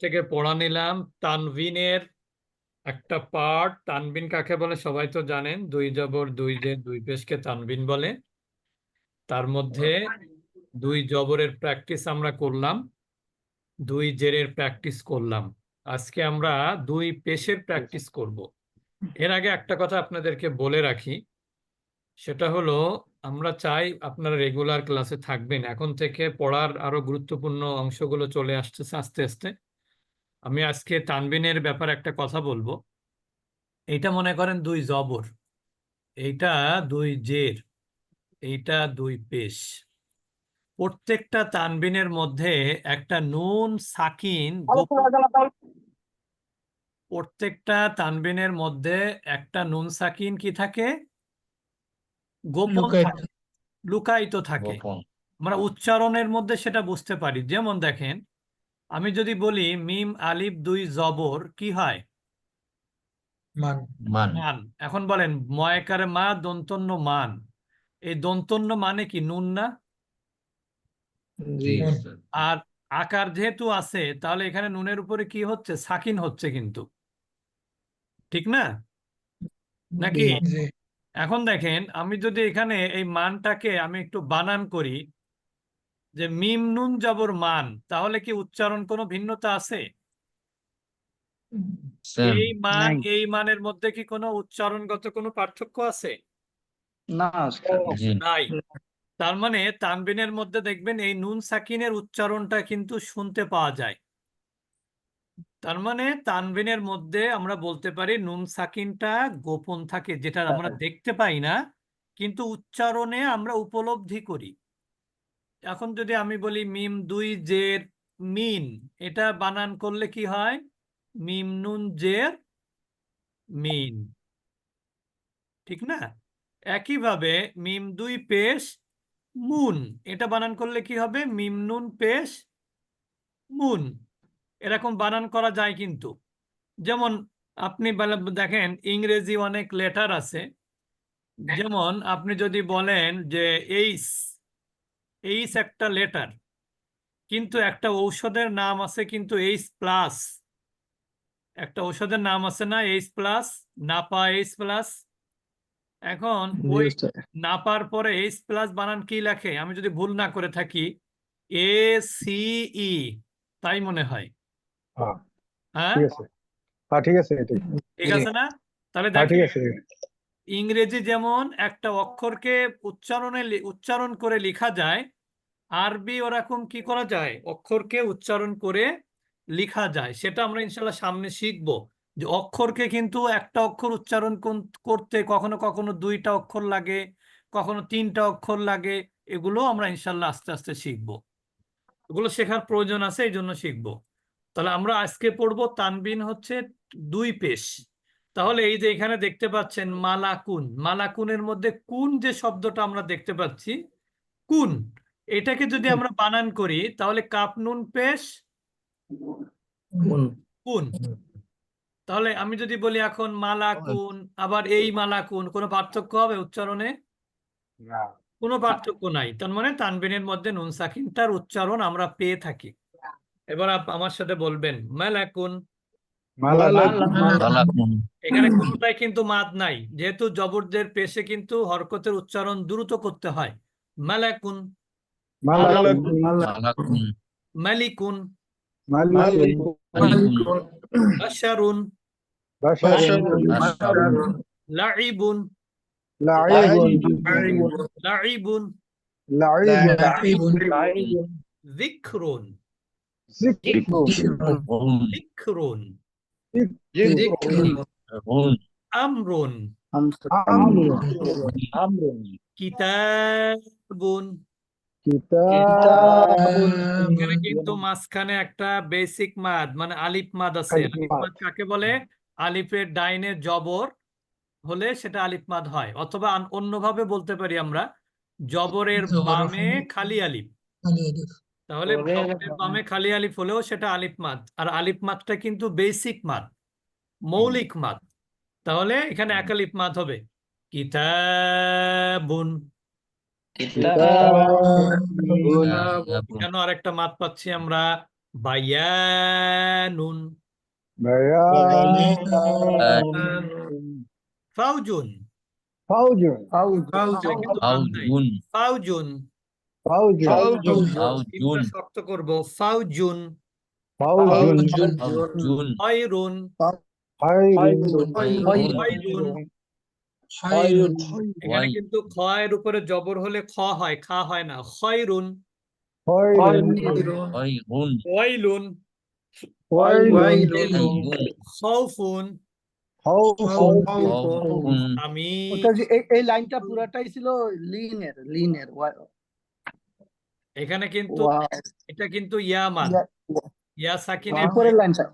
থেকে। পড়া নিলাম। তানভিনের একটা পার্ট তানবিন কাকে বলে? সবাই তো জানেন, দুই জবর, দুই যে, দুই পেশকে তানবিন বলে। তার মধ্যে দুই জবরের প্র্যাকটিস আমরা করলাম, দুই জেরের প্র্যাকটিস করলাম। আজকে আমরা দুই পেশের প্র্যাকটিস করব। এর আগে একটা কথা আপনাদেরকে বলে রাখি, সেটা হলো আমরা চাই আপনারা রেগুলার ক্লাসে থাকবেন। এখন থেকে পড়ার আরও গুরুত্বপূর্ণ অংশগুলো চলে আসতেছে আস্তে আস্তে। আমি আজকে তানবিনের ব্যাপারে একটা কথা বলব। এইটা মনে করেন দুই জবর। এইটা দুই জের এইটা দুই পেশ। প্রত্যেকটা তানবিনের মধ্যে একটা নুন সাকিন প্রত্যেকটা তানবিনের মধ্যে একটা নুন সাকিন কি থাকে? গোপন লুকায়িত। থাকে লুকায়িত থাকে। গোপন। আমরা উচ্চারণের মধ্যে সেটা বুঝতে পারি। যেমন দেখেন আমি যদি বলি মিম আলিফ দুই জবর কি হয়? মান। মান। মান। এখন বলেন ময়কারে মা দন্তন্য মান। এই দন্তন্য মানে কি নুন না? জি। স্যার। আর আকার যেহেতু আছে তাহলে এখানে নুনের উপরে কি হচ্ছে? সাকিন হচ্ছে কিন্তু। ঠিক না? নাকি? জি। এখন দেখেন আমি যদি এখানে এই মানটাকে আমি একটু বানান করি যে মিম নুন জবর মান তাহলে কি উচ্চারণ কোনো ভিন্নতা আছে? এই মান এই মানের মধ্যে কি কোনো উচ্চারণগত কোনো পার্থক্য আছে? না নাই। তার মানে তানবিনের মধ্যে দেখবেন এই নুন সাকিনের উচ্চারণটা কিন্তু শুনতে পাওয়া যায়। তার মানে তানবিনের মধ্যে আমরা বলতে পারি নুন সাকিনটা গোপন থাকে যেটা আমরা দেখতে পাই না কিন্তু উচ্চারণে আমরা উপলব্ধি করি। এখন যদি আমি বলি মিম দুই জের মিন এটা বানান করলে কি হয়? মিম নুন জের মিন। ঠিক না? একইভাবে মিম দুই পেশ মুন এটা বানান করলে কি হবে? মিম নুন পেশ মুন। এরকম বানান করা যায় কিন্তু। যেমন আপনি দেখেন ইংরেজি অনেক লেটার আছে। যেমন আপনি যদি বলেন যে এইস এইস একটা লেটার কিন্তু একটা ঔষধের নাম আছে কিন্তু এইস প্লাস। একটা ঔষধের নাম আছে না ace plus Napa ace plus. এখন ওই নাপার পরে এইচ প্লাস বানান কি লেখে? আমি যদি ভুল না করে থাকি এ সি ই তাই মনে হয়। হ্যাঁ হ্যাঁ? ঠিক আছে। হ্যাঁ ঠিক আছে ঠিক। ঠিক আছে না? তাহলে হ্যাঁ ঠিক আছে ইংরেজি যেমন একটা অক্ষরকে উচ্চারণে উচ্চারণ করে লেখা যায় আরবি ওরকম কি করা যায়? অক্ষরকে উচ্চারণ করে লেখা যায়। সেটা আমরা ইনশাল্লাহ সামনে শিখব। যে অক্ষরকে কিন্তু একটা অক্ষর উচ্চারণ করতে কখনো কখনো দুইটা অক্ষর লাগে কখনো তিনটা অক্ষর লাগে এগুলো আমরা ইনশাল্লাহ আস্তে আস্তে শিখব। এগুলো শেখার প্রয়োজন আছে এই জন্য শিখব। তাহলে আমরা আজকে পড়ব তানবিন হচ্ছে দুই পেশ। তাহলে এই যে এখানে দেখতে পাচ্ছেন মালাকুন। মালাকুনের মধ্যে কুন যে শব্দটা আমরা দেখতে পাচ্ছি কুন এটাকে যদি আমরা বানান করি তাহলে কাপ নুন পেশ কুন। তাহলে আমি যদি বলি এখন মালাকুন আবার এই মালাকুন কোনো পার্থক্য হবে উচ্চারণে? কোনো পার্থক্য নাই তার মানে তানবিনের মধ্যে নুন সাকিনটার উচ্চারণ আমরা পেয়ে থাকি। এবার আপ- আমার সাথে বলবেন মালাকুন। এখানে কোনোটাই কিন্তু মাদ নাই যেহেতু জবরদের পেশে কিন্তু হরকতের উচ্চারণ দ্রুত করতে হয়। মালাকুন। মালা মালাকুন। মালিকুন। মালিকুন। বাশারুন। লাইবুন লাইবুন যিকরুন যিকরুন কিতাবুন এখানে কিন্তু মাঝখানে একটা বেসিক মাদ মানে আলিফ মাদ আছে। আলিফ মাদ। কাকে বলে? আলিফের ডাইনে জবর হলে সেটা আলিফ মাদ হয়। অথবা অন্যভাবে বলতে পারি আমরা জবরের বামে খালি আলিফ। তাহলে বামে খালি আলিফ হলেও সেটা আলিফ মাদ আর আলিফ মাদটা কিন্তু বেসিক মাদ মৌলিক মাদ তাহলে এখানে এক আলিফ মাদ হবে। কিতাবুন। কিতাবুন। কেন আরেকটা মাত পাচ্ছি আমরা? বায়ানুন। বায়ান ফাউজুন। ফাউজুন। কিন্তু ফাউজুন। ফাউজুন ফাউজুন ফাউজুন শক্ত করব ফাউজুন ফাউজুন ফাউজুন খায়রুন খায়রুন এখানে কিন্তু খয়ের উপরে জবর হলে খ হয় খা হয় না খয়রুন ওয়াইলুন খাউফুন আমি এই এই লাইনটা পুরাটাই ছিল লিনের লিনের এখানে কিন্তু এটা কিন্তু ইয়ামাদ ইয়া- ইয়া সাকিনের উপরের লাইনটা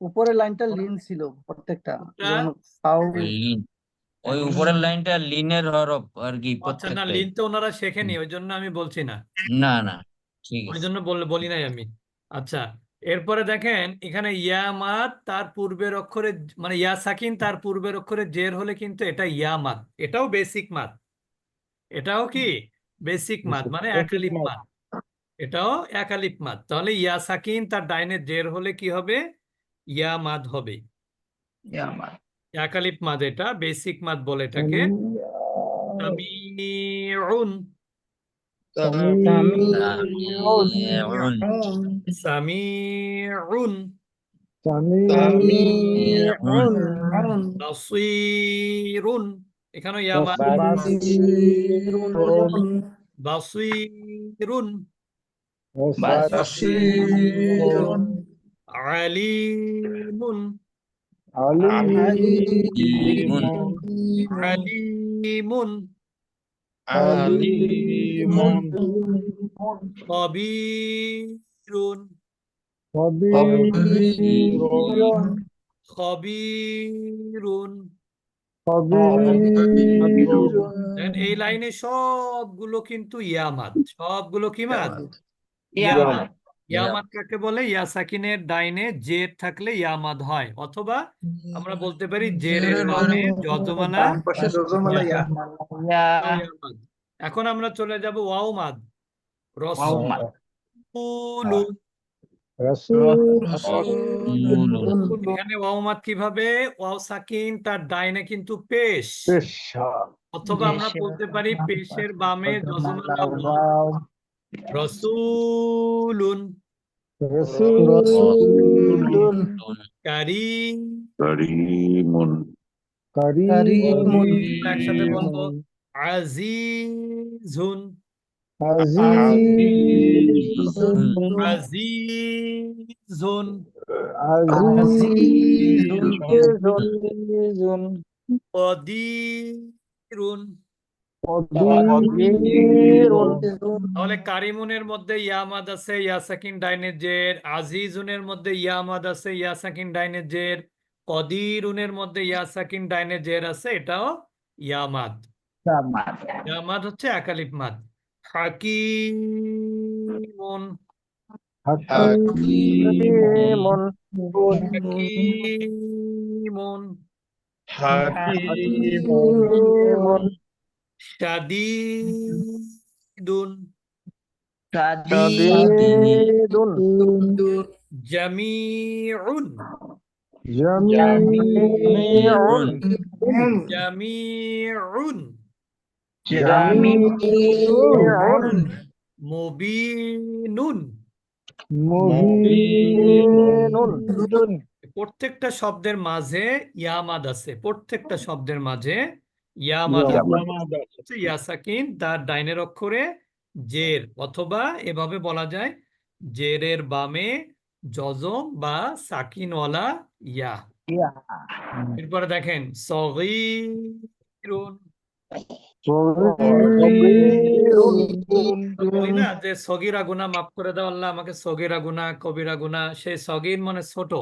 উপরের লাইনটা লিন ছিল প্রত্যেকটা ওই উপরের লাইনটা লিনের হরফ আর কি আচ্ছা না লিন তো ওনারা শেখেনি ওই জন্য আমি বলছি না। না না ঠিক ওই জন্য বল- বলি নাই আমি। আচ্ছা এরপরে দেখেন এখানে ইয়ামাদ তার পূর্বের অক্ষরে মানে ইয়া সাকিন তার পূর্বের অক্ষরে জের হলে কিন্তু এটা ইয়ামাদ এটাও বেসিক মাত এটাও কি? বেসিক মাদ মানে একালিপ মাদ। এটাও একালিপ মাদ তাহলে ইয়া সাকিন তার ডাইনে জের হলে কি হবে? ইয়া মাদ হবে। একালিপ মাদ। এটা বেসিক মাদ বলে এটাকে। সামিউন সামিউন সামিউন সামিউন বাসিরুন এখানেও ইয়া মাদ বাসিরুন বাসিরুন বাসিরুন আলিমুন আলিমুন আলিমুন আলিমুন খবিরুন খবিরুন খবিরুন খবিরুন দেখেন এই লাইনে সবগুলো কিন্তু ইয়ামাদ সবগুলো কি মাদ ইয়ামাদ। ইয়ামাদ কাকে বলে? ইয়া সাকিনের ডাইনে জের থাকলে ইয়ামাদ হয় অথবা আমরা বলতে পারি জেরের বামে যজমালা এখন আমরা চলে যাব ওয়াও মাদ রসুলুন রাসূল। এখানে ওয়াও কীভাবে? ওয়াও সাকিন তার ডাইনে কিন্তু পেশ। অথবা আমরা বলতে পারি পেশের বামে যজমালা রসুলুন। রাসূলুন। কারীম। করিমুন। কারীমুন। একসাথে বলব আজিজুন। আজিজুন আজিজুন কদিরুন কদিরুন তাহলে কারিমুনের মধ্যে ইয়ামাদ আছে ইয়া সাকিন ডাইনের জের আজিজুনের মধ্যে ইয়ামাদ আছে ইয়া সাকিন ডাইনের জের কদিরুনের মধ্যে ইয়া সাকিন ডাইনের জের আছে এটাও ইয়ামাদ। ইয়ামাদ। হচ্ছে একালিপ মাদ। Hakimun. Hakimun. Hakimun. Hakimun. shadi dun, Jami'un. Jami'un. Jami'un. Jami'un. জামিউন মুবিনুন মুবিনুন প্রত্যেকটা শব্দের মাঝে ইয়ামাদ আছে। প্রত্যেকটা শব্দের মাঝে ইয়ামাদ আছে। হচ্ছে ইয়া সাকিন তার ডাইনের অক্ষরে জের অথবা এভাবে বলা যায় জেরের বামে জজম বা সাকিনওয়ালা ইয়া। এরপরে দেখেন সগীরুন। বলি না যে সগিরা গুনাহ মাফ করে দাও আল্লাহ আমাকে সগিরা গুনাহ কবিরা গুনাহ সেই সগীর মানে ছোট।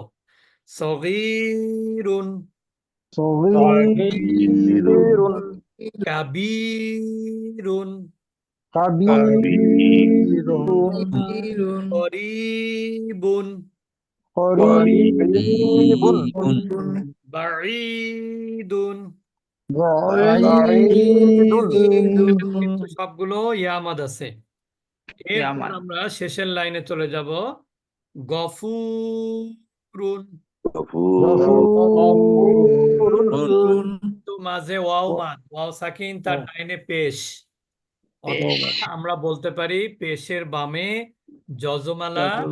সগীরুন। সগীরুন। কাবীরুন। কাবীরুন। করিবুন। করিবুন। বাঈদুন। সবগুলো ইয়ামাদ আছে। এরপর আমরা শেষের লাইনে চলে যাব। গফুরুন। গফুরুন। মাঝে ওয়াও মাদ ওয়াও সাকিন তার ডাইনে পেশ। আমরা বলতে পারি পেশের বামে যজমালা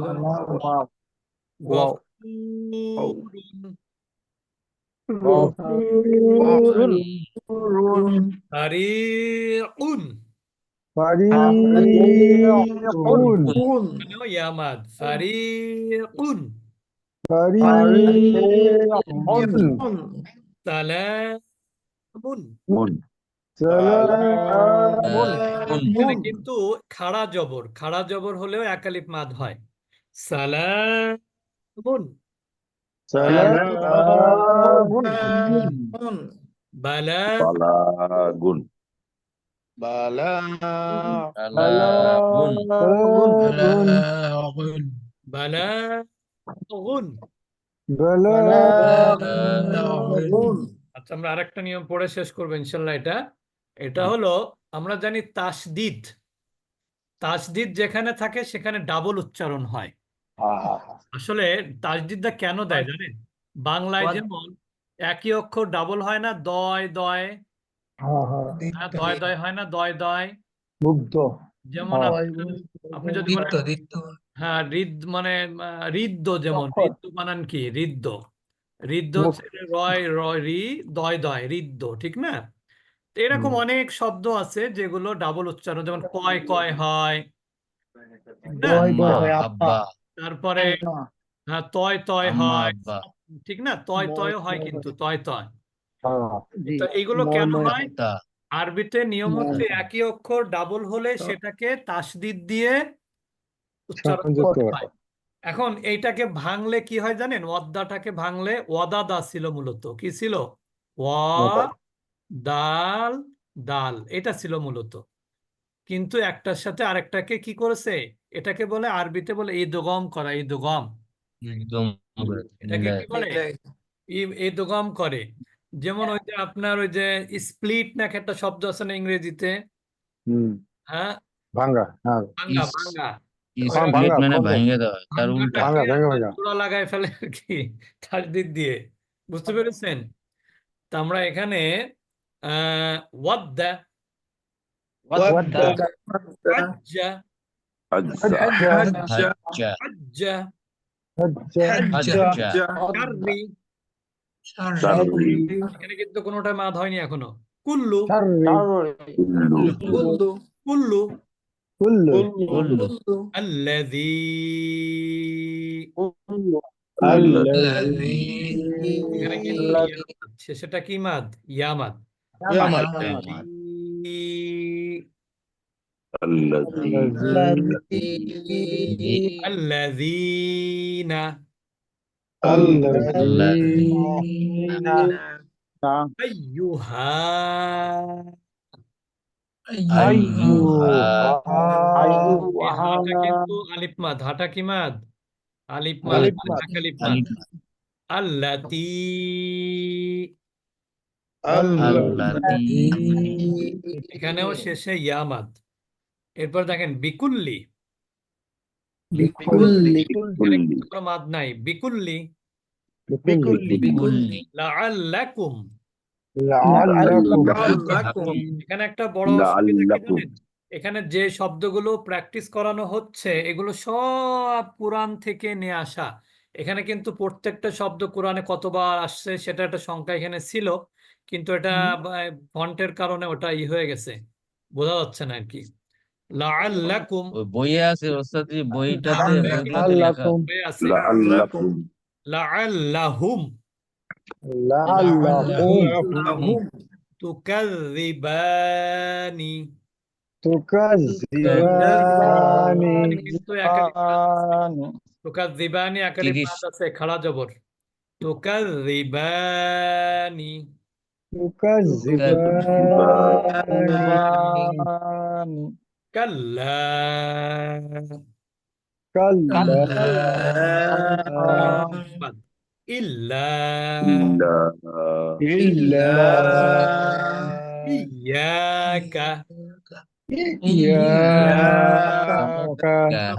গফুরুন। সারিউন ফারিউন এখানেও ইয়ামাদ ফারিউন ফারিউন সালামুন এখানে কিন্তু খাড়া জবর খাড়া জবর হলেও একালিপ মাদ হয়। সালামুন। বালাগুন বালাগুন বালাগুন আচ্ছা আমরা আরেকটা নিয়ম পড়ে শেষ করব ইনশাল্লাহ এটা। এটা হলো আমরা জানি তাসদিদ। তাসদিদ যেখানে থাকে সেখানে ডাবল উচ্চারণ হয়। আসলে তাসদিদটা কেন দেয় জানেন? বাংলায় যেমন একই অক্ষর ডাবল হয় না দয় দয়। হ্যাঁ দয় দয় হয় না দয় দয়। মুগ্ধ। যেমন আপনি যদি হ্যাঁ রিদ মানে রিদ্দ যেমন। রিদ্দ বানান কি? রিদ্দ রিদ্দ হচ্ছে রয় রয় রি দয় দয় রিদ্দ ঠিক না? এরকম অনেক শব্দ আছে যেগুলো ডাবল উচ্চারণ যেমন কয় কয় হয়। তারপরে হ্যাঁ তয় তয় হয়। ঠিক না? তয় তয় হয় কিন্তু তয় তয়। তো এইগুলো কেন হয়? আরবিতে নিয়ম হচ্ছে একই অক্ষর ডাবল হলে সেটাকে তাসদিদ দিয়ে উচ্চারণ করতে হয়। এখন এইটাকে ভাঙলে কি হয় জানেন? ওয়াদ্দাটাকে ভাঙলে ওয়াদাদা ছিল মূলত। কি ছিল? ওয়া। দাল দাল। এটা ছিল মূলত। কিন্তু একটার সাথে আরেকটাকে কি করেছে? এটাকে বলে আরবিতে বলে ঈদগম করা একদম এটাকে কি বলে? করে। যেমন ওই যে আপনার ওই যে স্প্লিট নাকি একটা শব্দ আছে না ইংরেজিতে? হ্যাঁ? ভাঙ্গা হ্যাঁ। ভাঙ্গা ভাঙ্গা। স্প্লিট মানে খন্ড। দেওয়া তার উল্টা। ভাঙ্গাটাকে ভাঙা, ভাঙা, আপনার লাগায় ফেলে আর কি তাসদিদ দিয়ে। বুঝতে পেরেছেন? তা আমরা এখানে আহ ওয়াদ্দা এখানে কিন্তু কোনোটা মাদ হয়নি এখনও কুল্লু কুল্লু কুল্লু কুল্লু কুল্লু আল্লাযী শেষেটা কি মাদ ইয়ামাদ ইয়ামাদ আল্লাযী الذين الذين أيها আইয়ুহা এই হাটা কিন্তু আলিফ মাদ হাটা কি মাদ আলিফ মাদ আলিফ মাদ। হাটা আলিফ মাদ আলিফ আল্লাতী আল্লাতী এখানেও শেষে ইয়ামাদ। এরপর দেখেন বিকুল্লি। মাদ নাই। বিকুল্লি। বিকুল্লি। লাআল্লাকুম। লাআল্লাকুম। এখানে একটা বড় এখানে যে শব্দগুলো প্র্যাকটিস করানো হচ্ছে এগুলো সব কোরআন থেকে নিয়ে আসা। এখানে কিন্তু প্রত্যেকটা শব্দ কোরআনে কতবার আসছে সেটা একটা সংখ্যা এখানে ছিল। কিন্তু এটা ফন্টের কারণে ওটা ই হয়ে গেছে। বোঝা যাচ্ছে না আর কি লাআল্লাকুম বইয়ে আছে ওস্তাদ বইটাতে লাআল্লাকুম। আছে। লাআল্লাকুম। লাআল্লাহুম। কিন্তু একালিপ তিরিশ। মাদ আছে খাড়া জবর। Mukazziban. Kalla. Kala. Kala. Illa. Illa. Illa. Iyaka. Iyaka.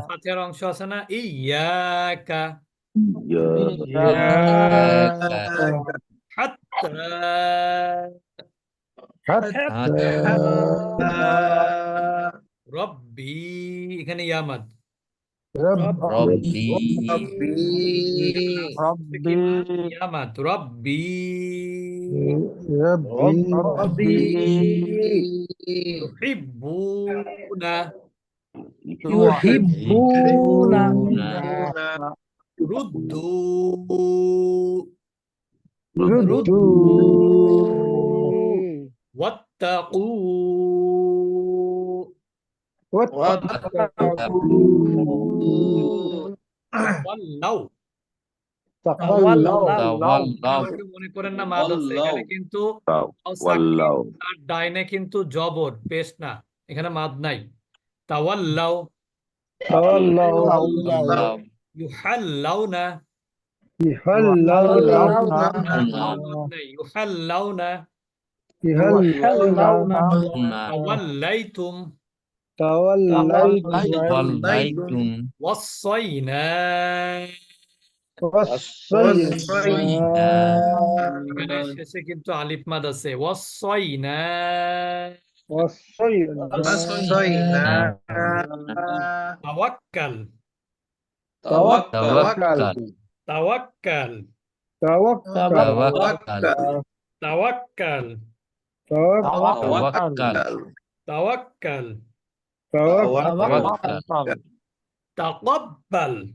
Fatir অংশ আছে না? Iyaka. Iyaka. রব্বি এখানে ইয়ামাদ রব্বি রব্বি ইয়ামাদ রব্বি রব্বি ইউহিব্বুনা ইউহিব্বুনা রুদ্দু মনে করেন না কিন্তু ডাইনে কিন্তু জবর পেস্ট না এখানে মাদ নাই। তাওয়াল্লাও তাওয়াল্লাও يحلون يحلون توليتم. توليتم. وصينا. وصينا. وصينا. وصينا توكل. توكل. توكل. توكل. توكل. توكل. توكل. توكل. توكل. تقبل.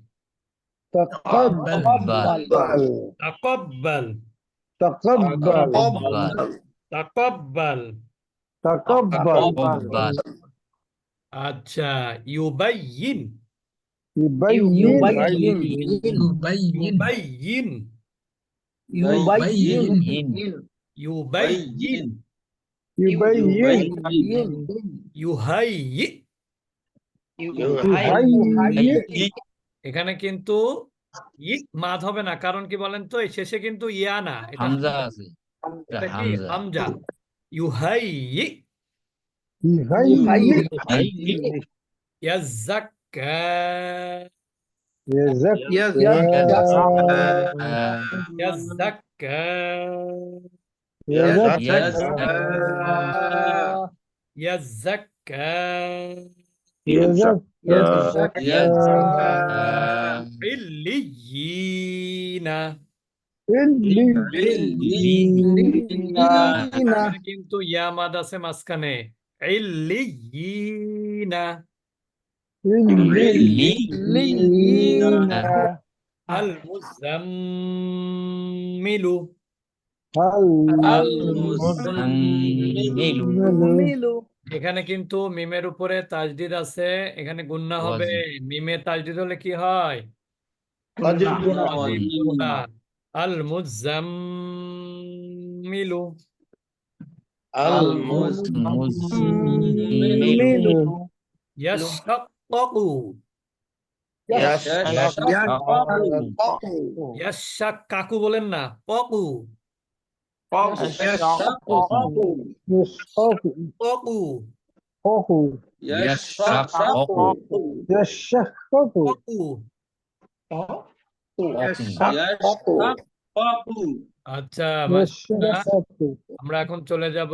تقبل. تقبل. تقبل. تقبل. تقبل. أتى يبين. يبين يبين يبين. يبين. يبين. يبين. এখানে কিন্তু মাধ হবে না কারণ কি বলেন তো শেষে কিন্তু ইয়া না হামজা আছে। হামজা। ইউহাই। ইয়াজাক يزكى يزكى يزكى يزكى يزكى يزكى عليين কিন্তু ইয়ামাদ আছে মাঝখানে ইল্লিয়িনা আল মুজাম্মিলু মুজাম্মিলু এখানে কিন্তু মিমের উপরে তাজদিদ আছে এখানে গুন্না হবে। মিমে তাজদিদ হলে কি হয়? গুন্না। আল মুজাম্মিলু Toku. Yes, বলেন না পকু আচ্ছা আমরা এখন চলে যাব